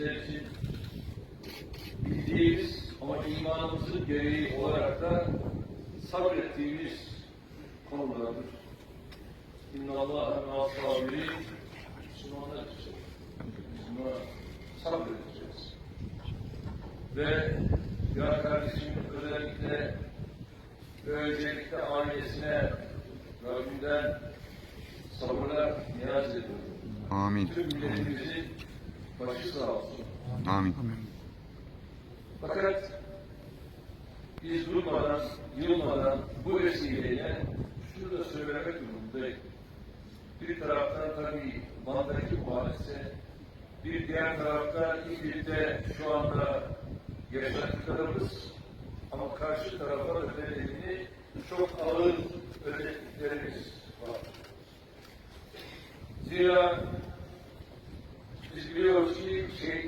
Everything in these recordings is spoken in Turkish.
bizler için bildiğimiz ama imanımızın gereği olarak da sabrettiğimiz konulardır. İnna Allah'a ma'as-sabiri Müslümanlar için. Buna sabredeceğiz. Ve ya kardeşim özellikle öncelikle ailesine Rabbimden sabırlar niyaz ediyorum. Amin. Tüm milletimizin başı sağ olsun. Amin. Fakat biz durmadan, yılmadan bu vesileyle şunu da söylemek durumundayım. Bir taraftan tabii Van'daki muhalese, bir diğer tarafta İdlib'de şu anda yaşadıklarımız ama karşı tarafa ödediğini çok ağır ödediklerimiz var. Zira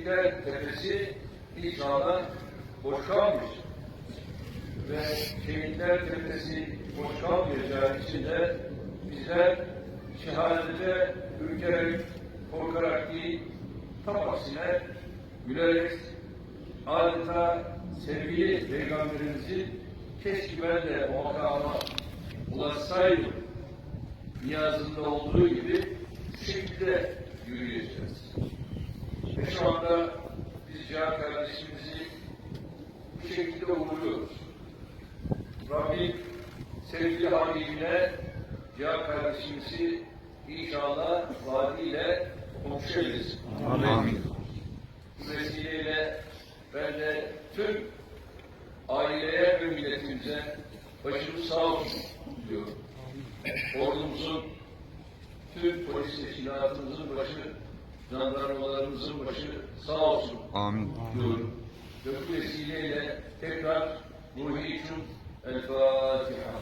şehitler tepesi inşallah boş kalmayacak. Ve şehitler tepesi boş kalmayacağı için de bizler şehadete ürkerek, korkarak değil, tam aksine gülerek adeta sevgili Peygamberimizin keşke ben de o makama ulaşsaydım niyazında olduğu gibi şekilde yürüyeceğiz. Ve şu anda biz Cihan kardeşimizi bu şekilde uğurluyoruz. Rabbim sevgili Habibine Cihan kardeşimizi inşallah vaadiyle komşu eylesin. Amin. Bu vesileyle ben de tüm aileye ve milletimize başımız sağ olsun diyorum. Ordumuzun, tüm polis teşkilatımızın başı, jandarmalarımızın başı sağ olsun Amin. diyorum. Ve bu vesileyle tekrar ruhi için El Fatiha.